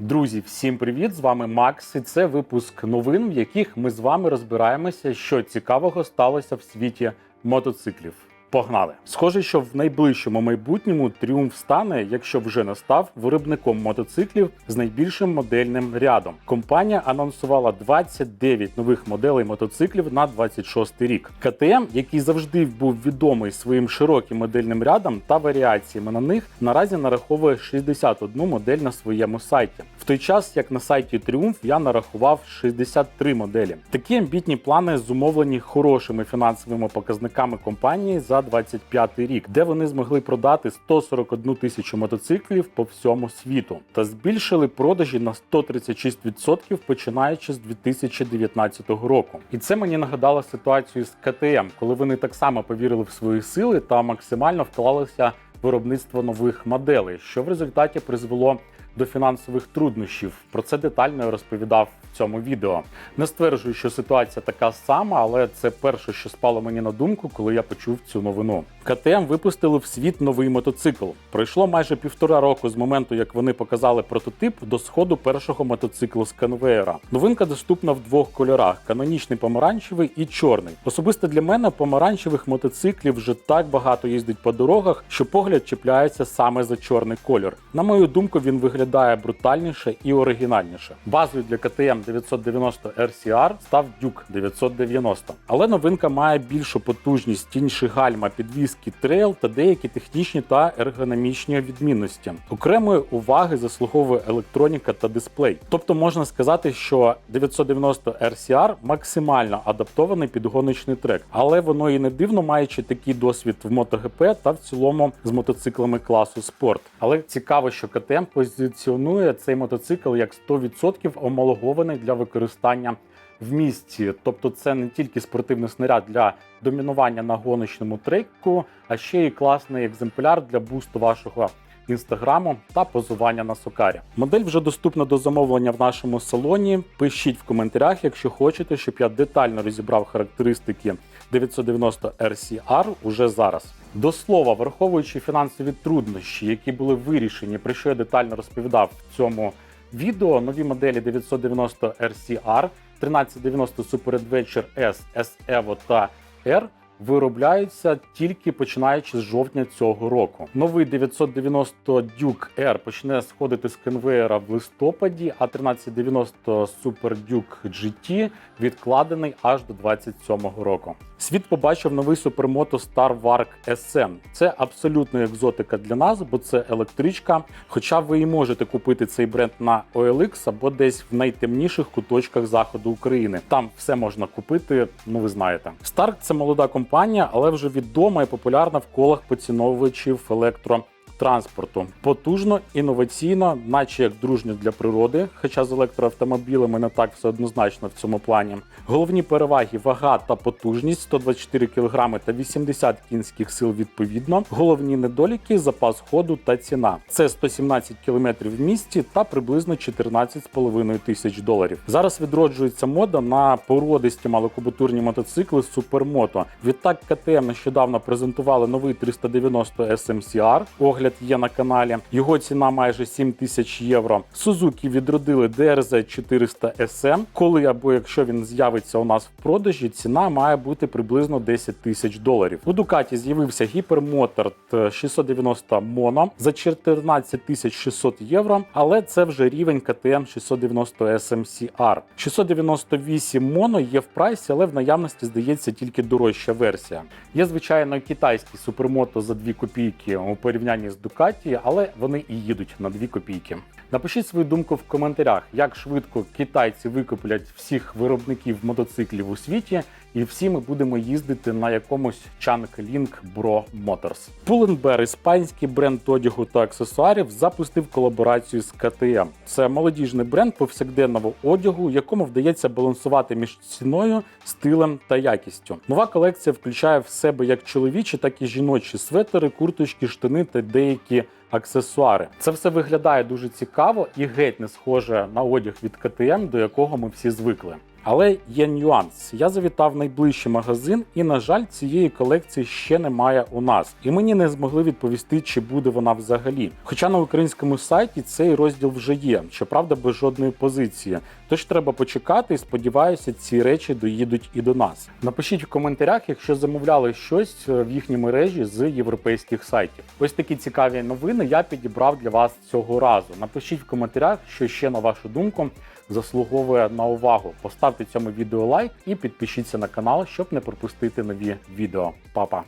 Друзі, всім привіт! З вами Макс, і це випуск новин, в яких ми з вами розбираємося, що цікавого сталося в світі мотоциклів. Погнали! Схоже, що в найближчому майбутньому тріумф стане, якщо вже не став, виробником мотоциклів з найбільшим модельним рядом. Компанія анонсувала 29 нових моделей мотоциклів на 26 рік. КТМ, який завжди був відомий своїм широким модельним рядом та варіаціями на них, наразі нараховує 61 модель на своєму сайті. В той час, як на сайті Тріумф, я нарахував 63 моделі. Такі амбітні плани зумовлені хорошими фінансовими показниками компанії за 25 рік, де вони змогли продати 141 тисячу мотоциклів по всьому світу та збільшили продажі на 136% починаючи з 2019 року. І це мені нагадало ситуацію з КТМ, коли вони так само повірили в свої сили та максимально вклалися в виробництво нових моделей, що в результаті призвело до фінансових труднощів. Про це детально розповідав в цьому відео. Не стверджую, що ситуація така сама, але це перше, що спало мені на думку, коли я почув цю новину. КТМ випустили в світ новий мотоцикл. Пройшло майже півтора року з моменту, як вони показали прототип до сходу першого мотоциклу з конвеєра. Новинка доступна в двох кольорах: канонічний помаранчевий і чорний. Особисто для мене помаранчевих мотоциклів вже так багато їздить по дорогах, що погляд чіпляється саме за чорний кольор. На мою думку, він виглядає брутальніше і оригінальніше. Базою для КТМ 990 RCR став Duke 990. Але новинка має більшу потужність, тіньші гальма, підвіски трейл та деякі технічні та ергономічні відмінності. Окремої уваги заслуговує електроніка та дисплей. Тобто можна сказати, що 990 RCR максимально адаптований під гоночний трек, але воно і не дивно, маючи такий досвід в MotoGP та в цілому з мотоциклами класу спорт. Але цікаво, що КТМ позиціонує цей мотоцикл як 100% омологований для використання в місті. Тобто, це не тільки спортивний снаряд для домінування на гоночному треку, а ще й класний екземпляр для бусту вашого. Інстаграму та позування на сокарі. Модель вже доступна до замовлення в нашому салоні. Пишіть в коментарях, якщо хочете, щоб я детально розібрав характеристики 990 RCR уже зараз. До слова, враховуючи фінансові труднощі, які були вирішені, про що я детально розповідав в цьому відео, нові моделі 990 RCR, 1390 Super Adventure S, S Evo та R виробляються тільки починаючи з жовтня цього року. Новий 990 Duke R почне сходити з конвеєра в листопаді, а 1390 Super Duke GT відкладений аж до 27-го року. Світ побачив новий супермото Star Wark SM. Це абсолютно екзотика для нас, бо це електричка. Хоча ви і можете купити цей бренд на OLX або десь в найтемніших куточках заходу України. Там все можна купити, ну ви знаєте. Stark – це молода компанія, але вже відома і популярна в колах поціновувачів електро. Транспорту потужно, інноваційно, наче як дружньо для природи, хоча з електроавтомобілями не так все однозначно в цьому плані. Головні переваги вага та потужність 124 кг та 80 кінських сил відповідно. Головні недоліки запас ходу та ціна. Це 117 км в місті та приблизно 14,5 тисяч доларів. Зараз відроджується мода на породисті малокубатурні мотоцикли Супермото. Відтак КТМ нещодавно презентували новий 390 SMCR. Огляд є на каналі. Його ціна майже 7 тисяч євро. Сузуки відродили DRZ 400 SM. Коли або якщо він з'явиться у нас в продажі, ціна має бути приблизно 10 тисяч доларів. У Дукаті з'явився гіпермотор 690 Mono за 14 тисяч 600 євро, але це вже рівень КТМ 690 SMCR. 698 Mono є в прайсі, але в наявності здається тільки дорожча версія. Є звичайно китайський супермото за 2 копійки у порівнянні з Ducati, але вони і їдуть на 2 копійки. Напишіть свою думку в коментарях, як швидко китайці викуплять всіх виробників мотоциклів у світі, і всі ми будемо їздити на якомусь Chunk Link Bro Motors. Pull&Bear, іспанський бренд одягу та аксесуарів, запустив колаборацію з КТМ. Це молодіжний бренд повсякденного одягу, якому вдається балансувати між ціною, стилем та якістю. Нова колекція включає в себе як чоловічі, так і жіночі светери, курточки, штани та деякі аксесуари. Це все виглядає дуже цікаво і геть не схоже на одяг від КТМ, до якого ми всі звикли. Але є нюанс. Я завітав в найближчий магазин, і, на жаль, цієї колекції ще немає у нас. І мені не змогли відповісти, чи буде вона взагалі. Хоча на українському сайті цей розділ вже є, щоправда, без жодної позиції. Тож треба почекати і сподіваюся, ці речі доїдуть і до нас. Напишіть в коментарях, якщо замовляли щось е, в їхній мережі з європейських сайтів. Ось такі цікаві новини я підібрав для вас цього разу. Напишіть в коментарях, що ще на вашу думку заслуговує на увагу. Поставте цьому відео лайк і підпишіться на канал, щоб не пропустити нові відео. Па-па!